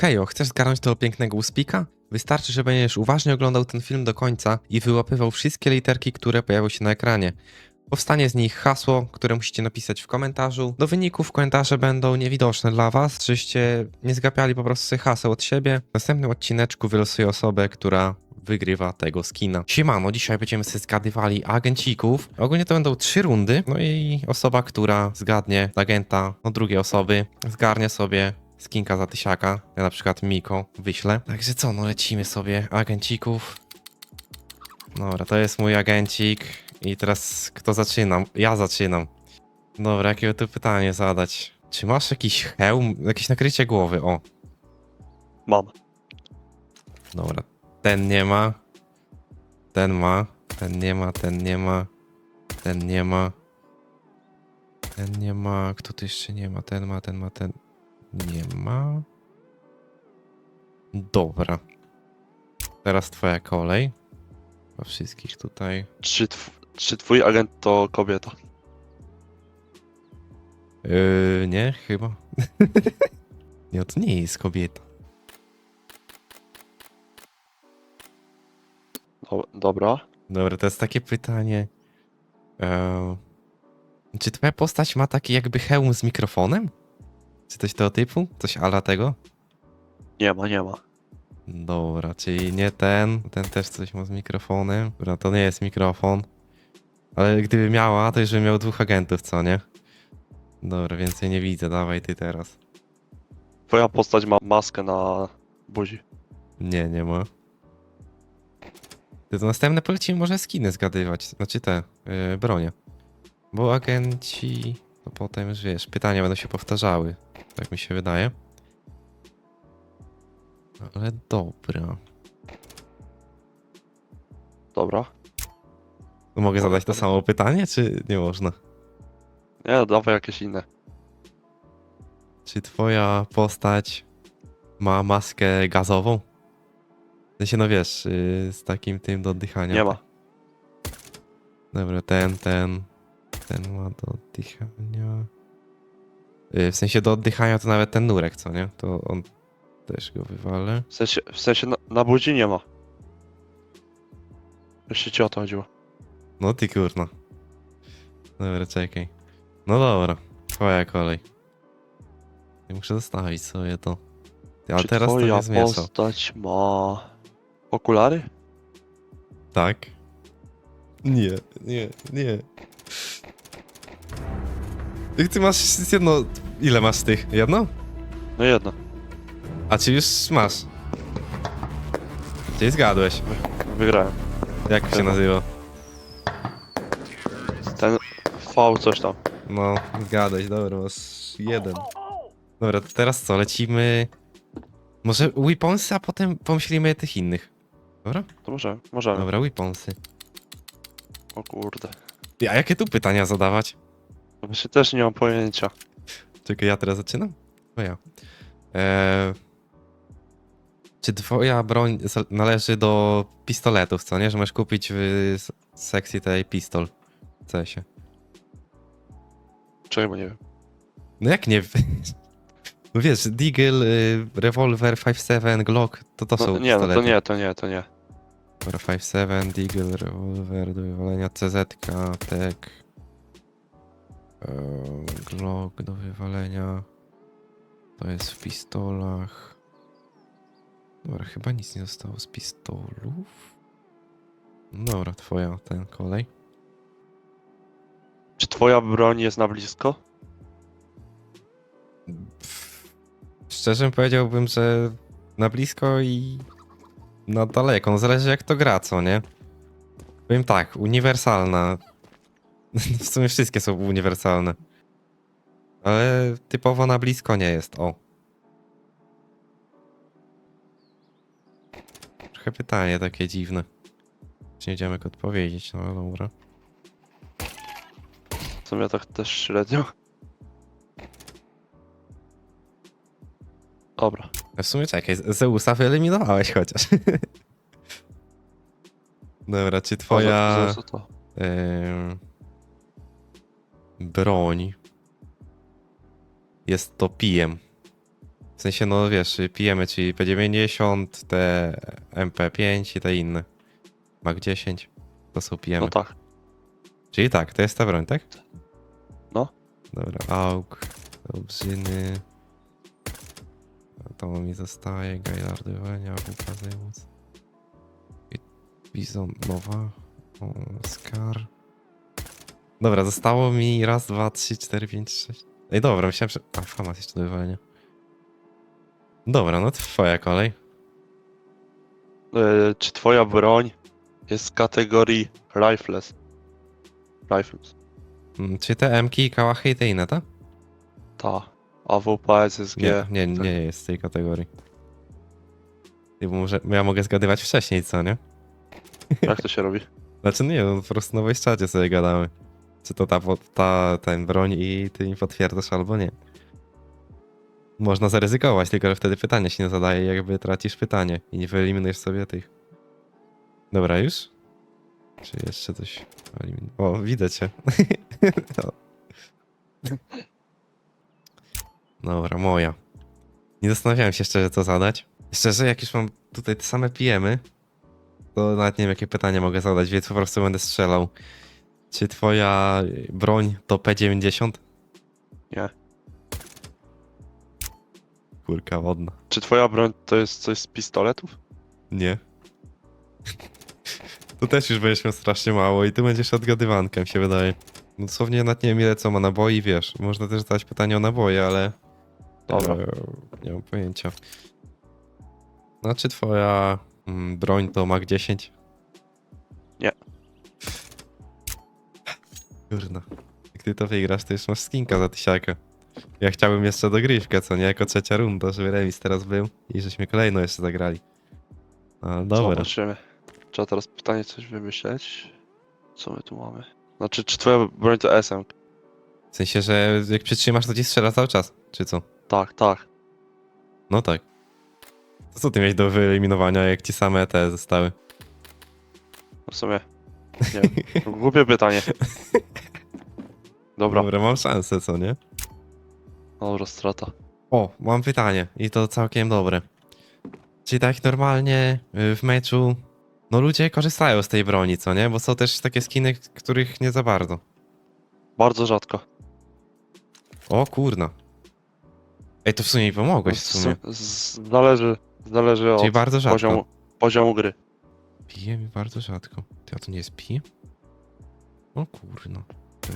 Hejo, chcesz zgarnąć tego pięknego uspika? Wystarczy, że będziesz uważnie oglądał ten film do końca i wyłapywał wszystkie literki, które pojawią się na ekranie. Powstanie z nich hasło, które musicie napisać w komentarzu. Do wyników komentarze będą niewidoczne dla was, żeście nie zgapiali po prostu sobie haseł od siebie. W następnym odcineczku wylosuję osobę, która wygrywa tego skina. Siemano, dzisiaj będziemy sobie zgadywali agencików. Ogólnie to będą trzy rundy, no i osoba, która zgadnie agenta, no drugiej osoby, zgarnie sobie skinka za tysiaka. Ja na przykład Miko wyślę. Także co, no lecimy sobie agencików. Dobra, to jest mój agencik. I teraz kto zaczyna? Ja zaczynam. Dobra, jakie tu pytanie zadać? Czy masz jakiś hełm, jakieś nakrycie głowy? O, Mam. dobra. Ten nie ma. Ten ma. Ten nie ma, ten nie ma. Ten nie ma. Ten nie ma. Kto tu jeszcze nie ma? Ten ma, ten ma, ten nie ma. Dobra. Teraz twoja kolej. Chyba wszystkich tutaj. Czy, tw czy twój agent to kobieta? Yy, nie, chyba. nie, to nie jest kobieta. Do dobra. Dobra, to jest takie pytanie. Eee, czy twoja postać ma taki jakby hełm z mikrofonem? Czy coś tego typu? Coś ala tego? Nie ma, nie ma. Dobra, czyli nie ten. Ten też coś ma z mikrofonem. Dobra, to nie jest mikrofon. Ale gdyby miała, to już bym miał dwóch agentów, co nie? Dobra, więcej nie widzę, dawaj ty teraz. Twoja postać ma maskę na buzi. Nie, nie ma. Ty to następne polecimy może skiny zgadywać, znaczy te, yy, bronie. Bo agenci, to potem już wiesz, pytania będą się powtarzały, tak mi się wydaje. Ale dobra. Dobra. Mogę zadać to samo pytanie, czy nie można? Nie, dawaj jakieś inne. Czy twoja postać ma maskę gazową? W sensie, no wiesz, yy, z takim tym do oddychania. Nie ma. Dobra, ten, ten, ten ma do oddychania. Yy, W sensie do oddychania to nawet ten nurek, co nie? To on też go wywalę. W sensie, w sensie na, na buzi nie ma. Jeszcze ci o to chodziło. No ty kurna. Dobra, czekaj. No dobra, twoja kolej. Ja muszę zostawić sobie to. Ale Czy teraz to twoja nie zmieszał. postać ma okulary? Tak. Nie, nie, nie. Ty, ty masz jedno... Ile masz tych? Jedno? No jedno. A czy już masz? Czyli zgadłeś. Wygrałem. Jak się nazywa? Ten V coś tam. No, zgadłeś, dobra, masz jeden. Dobra, to teraz co, lecimy... Może weaponsy, a potem pomyślimy tych innych. Dobra? To możemy, możemy. Dobra, weaponsy. O kurde. A jakie tu pytania zadawać? Właśnie też nie mam pojęcia. Czekaj, ja teraz zaczynam? To ja. Eee, czy twoja broń należy do pistoletów, co nie? Że możesz kupić w s- sekcji tej pistol w CS-ie. Bo nie wiem. No jak nie? No wiesz, Deagle, y, rewolwer 5.7, Glock, to to są No, nie, no to pistolety. nie, to nie, to nie. Dobra, 5.7, Deagle, rewolwer do wywalenia, CZ, tek. Eee, Glock do wywalenia. To jest w pistolach. Dobra, chyba nic nie zostało z pistolów. Dobra, twoja ten kolej. Czy twoja broń jest na blisko? Pff, Szczerze powiedziałbym, że na blisko i na daleko. No zależy jak to gra, co nie? Powiem tak, uniwersalna. W sumie wszystkie są uniwersalne. Ale typowo na blisko nie jest, o. Trochę pytanie takie dziwne. Czy nie wiedziałem jak odpowiedzieć, no ale dobra. W sumie tak też średnio. Dobra. A w sumie czekaj, Zeusa wyeliminowałeś chociaż. Dobra, czy twoja co to? em, broń jest to pijem? W sensie, no wiesz, pijemy, czyli P90, te MP5 i te inne. Mag 10. To są pijemy. No tak. Czyli tak, to jest ta broń, tak? No. Dobra, auk, obrzyny. To mi zostaje, gajlardowania. I Bizon, nowa. O, Scar. Dobra, zostało mi raz, dwa, trzy, cztery, pięć, sześć. Ej, dobra, myślałem, że... A, famas jeszcze do wywalenia. Dobra, no to twoja kolej. E, czy twoja broń jest z kategorii rifles? Rifles. Mm, Czy te M-ki i kałachy i te inne, tak? Ta. AWP, SSG. Nie, nie, nie tak. jest z tej kategorii. Ty, bo może, ja mogę zgadywać wcześniej, co nie? Jak to się robi? Znaczy nie, no, po prostu na czacie sobie gadamy. Czy to ta, ta ten broń i ty mi potwierdzasz albo nie. Można zaryzykować, tylko że wtedy pytanie się nie zadaje, jakby tracisz pytanie i nie wyeliminujesz sobie tych. Dobra, już? Czy jeszcze coś? O, widzę cię. Dobra, moja. Nie zastanawiałem się szczerze, co zadać. Szczerze, jak już mam tutaj te same pijemy, to nawet nie wiem, jakie pytanie mogę zadać, więc po prostu będę strzelał. Czy twoja broń to P90? Nie. Kurka wodna. Czy twoja broń to jest coś z pistoletów? Nie. To też już będziesz miał strasznie mało i tu będziesz odgadywankiem, się wydaje. No Dosłownie nawet nie wiem ile co ma naboi, wiesz. Można też zadać pytanie o naboje, ale... Dobra. E, nie mam pojęcia. No, czy twoja mm, broń to Mag 10? Kurna. Jak ty to wygrasz, to już masz skinka za tysiakę. Ja chciałbym jeszcze dogrywkę, co nie? Jako trzecia runda, żeby remis teraz był i żeśmy kolejno jeszcze zagrali. No dobra. Zobaczymy. Trzeba teraz pytanie coś wymyśleć. Co my tu mamy? Znaczy, czy twoja broń to SM? W sensie, że jak przytrzymasz, to ci strzela cały czas, czy co? Tak, tak. No tak. To co ty miałeś do wyeliminowania, jak ci same te zostały? W sumie. Nie wiem. Głupie pytanie. Dobra, Dobra, mam szansę, co nie? dobra, strata. O, mam pytanie i to całkiem dobre. Czyli tak normalnie y, w meczu, no ludzie korzystają z tej broni, co nie? Bo są też takie skiny, których nie za bardzo. Bardzo rzadko. O kurna. Ej, to w sumie mi pomogłeś w sumie. z- Zależy, zależy Czyli od bardzo rzadko. poziomu, poziomu gry. Pije mi bardzo rzadko. Ty, a to nie jest pije? O kurno.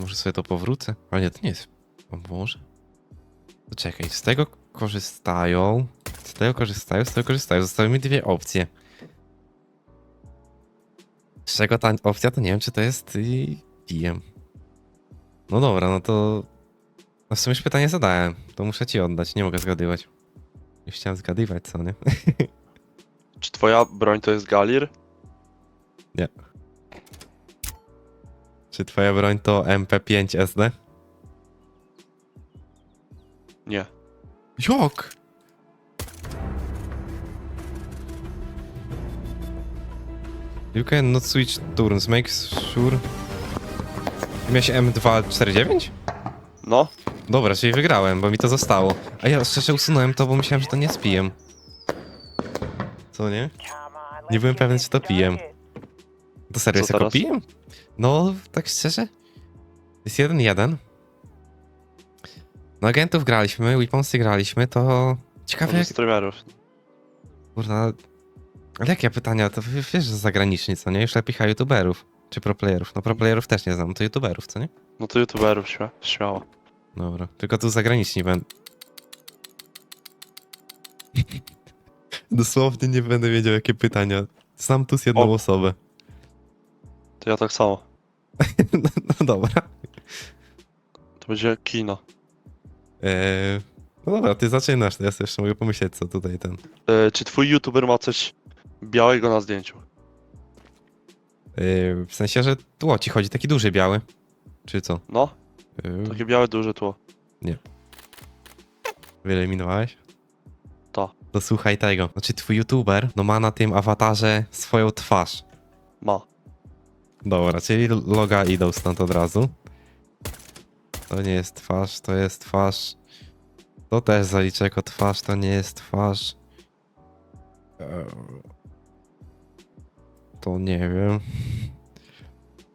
Może sobie to powrócę? Ale nie, to nie jest. O Boże. To czekaj, z tego korzystają. Z tego korzystają, z tego korzystają. Zostały mi dwie opcje. Z czego ta opcja, to nie wiem, czy to jest y, pijem. No dobra, no to... No w sumie już pytanie zadałem. To muszę ci oddać, nie mogę zgadywać. Już chciałem zgadywać, co nie? Czy twoja broń to jest Galir? Czy twoja broń to MP5 SD? Nie. Jak? You can not switch turns, make sure... Miałeś M249? No, Dobra, czyli wygrałem, bo mi to zostało. A ja szczerze usunąłem to, bo myślałem, że to nie z pijem. Co nie? Nie byłem pewien, czy to pijem. To serio Co jako teraz? pijem? No, tak szczerze. Jest jeden jeden. No agentów graliśmy, weaponsy graliśmy, to... Ciekawe jak... streamerów. Kurna... Ale jakie pytania? To w- wiesz, że zagraniczni, co nie? Już lepiej chyba youtuberów. Czy proplayerów. No proplayerów też nie znam, to youtuberów, co nie? No to youtuberów śmia śmiało. Dobra, tylko tu zagraniczni będą. Dosłownie nie będę wiedział, jakie pytania. Sam tu z jedną O. osobę. To ja tak samo. no, no dobra. To będzie kino. Eee, no dobra, ty zaczynasz, to ja sobie jeszcze mogę pomyśleć, co tutaj ten. E, czy twój youtuber ma coś białego na zdjęciu? Eee, w sensie, że tło ci chodzi taki duży biały. Czy co? No, Eee, takie białe duże tło. wyeliminowałeś? To. To słuchaj tego. Znaczy twój youtuber, no ma na tym awatarze swoją twarz. Ma. Dobra, czyli loga idą stąd od razu. To nie jest twarz, to jest twarz. To też zaliczę jako twarz, to nie jest twarz. To nie wiem.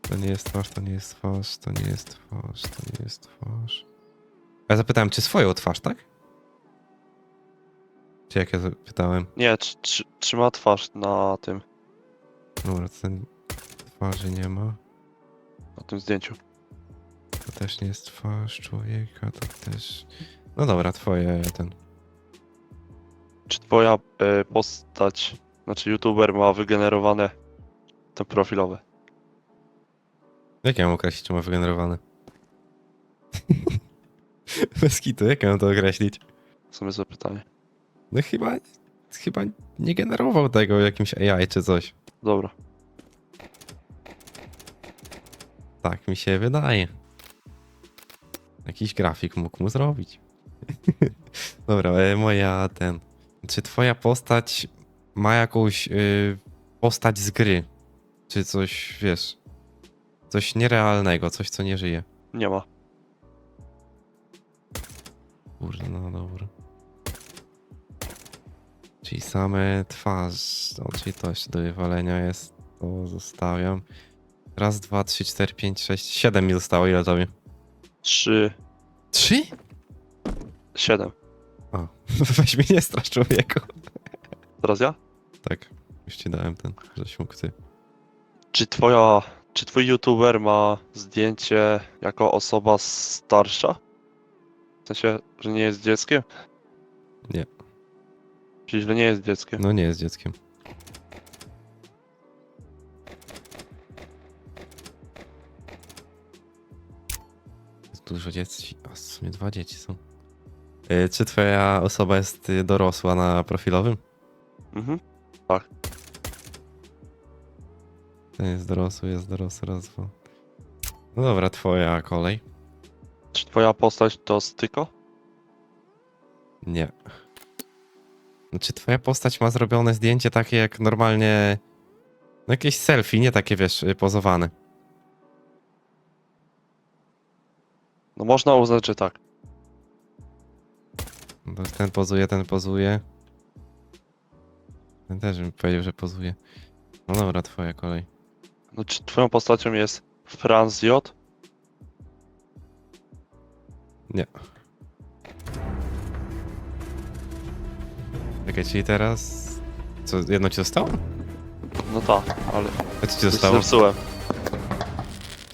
To nie jest twarz, to nie jest twarz, to nie jest twarz, to nie jest twarz. Ja zapytałem, czy swoją twarz, tak? Czy jak ja zapytałem? Nie, tr- tr- trzyma twarz na tym, Dobra, to ten twarzy nie ma. na tym zdjęciu. To też nie jest twarz człowieka, to też... No dobra, twoje ten. Czy twoja e, postać, znaczy youtuber ma wygenerowane te profilowe? Jak ja mam określić, czy ma wygenerowane? Bez kitu, jak ja mam to określić? W sumie zapytanie. No chyba, chyba nie generował tego jakimś AI czy coś. Dobra. Tak mi się wydaje. Jakiś grafik mógł mu zrobić. Dobra, e, moja ten. Czy twoja postać ma jakąś y, postać z gry? Czy coś, wiesz, coś nierealnego, coś co nie żyje? Nie ma. Kurde, no dobra. Czyli same twarz, no, czyli to jeszcze do wywalenia jest, to zostawiam. Raz, dwa, trzy, cztery, pięć, sześć, siedem mi zostało, ile tobie? Trzy, Trzy? siedem. O, weź mnie nie strasz człowieku. Teraz ja? Tak, już ci dałem ten, żeś mógł ty. Czy twoja, czy twój youtuber ma zdjęcie jako osoba starsza? W sensie, że nie jest dzieckiem? Nie. Czyli, że nie jest dzieckiem. No nie jest dzieckiem. Dużo dzieci, a w sumie dwa dzieci są. Y, Czy twoja osoba jest y, dorosła na profilowym? Mhm. Ten jest dorosły, jest dorosły, raz, dwa. No dobra, twoja kolej. Czy twoja postać to styko? Nie. No, Czy twoja postać ma zrobione zdjęcie takie jak normalnie... No jakieś selfie, nie takie wiesz, y, pozowane. No można uznać, że tak. No Ten pozuje, ten pozuje. Ten też bym powiedział, że pozuje. No dobra, twoja kolej. No czy twoją postacią jest Franz J? Nie. Czekaj, czyli teraz... Co, jedno ci zostało? No tak, ale co ci zostało? zepsułem.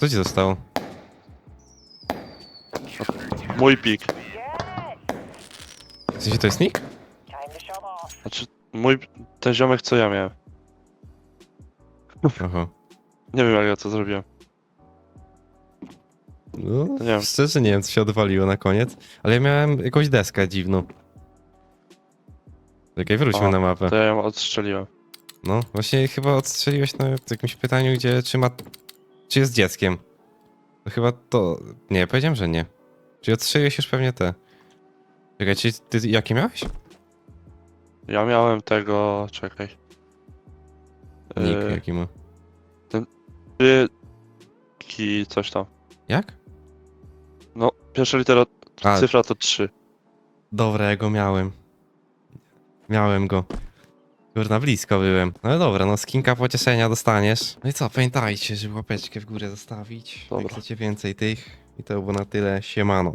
Co ci zostało? Mój pik. W sensie to jest nick? Znaczy, mój, ten ziomek co ja miałem. Oho. Nie wiem jak ja to zrobiłem. No, nie wiem. szczerze nie wiem, co się odwaliło na koniec, ale ja miałem jakąś deskę dziwną. Czekaj, wróćmy A, na mapę. To ja ją odstrzeliłem. No, właśnie chyba odstrzeliłeś na jakimś pytaniu, gdzie czy ma... czy jest dzieckiem. To chyba to... Nie, powiedziałem, że nie. Czyli odstrzeliłeś już pewnie te. Czekaj, czy ty jakie miałeś? Ja miałem tego, czekaj. Nick, Yy, jaki ma. Trzy ki coś tam. Jak? No, pierwsza litera, A. cyfra to 3. Dobra, ja go miałem. Miałem go. Kurna, blisko byłem. No dobra, no skinka pocieszenia dostaniesz. No i co, pamiętajcie, żeby łapeczkę w górę zostawić. Dobra. Jak chcecie więcej tych. I to było na tyle. Siemano.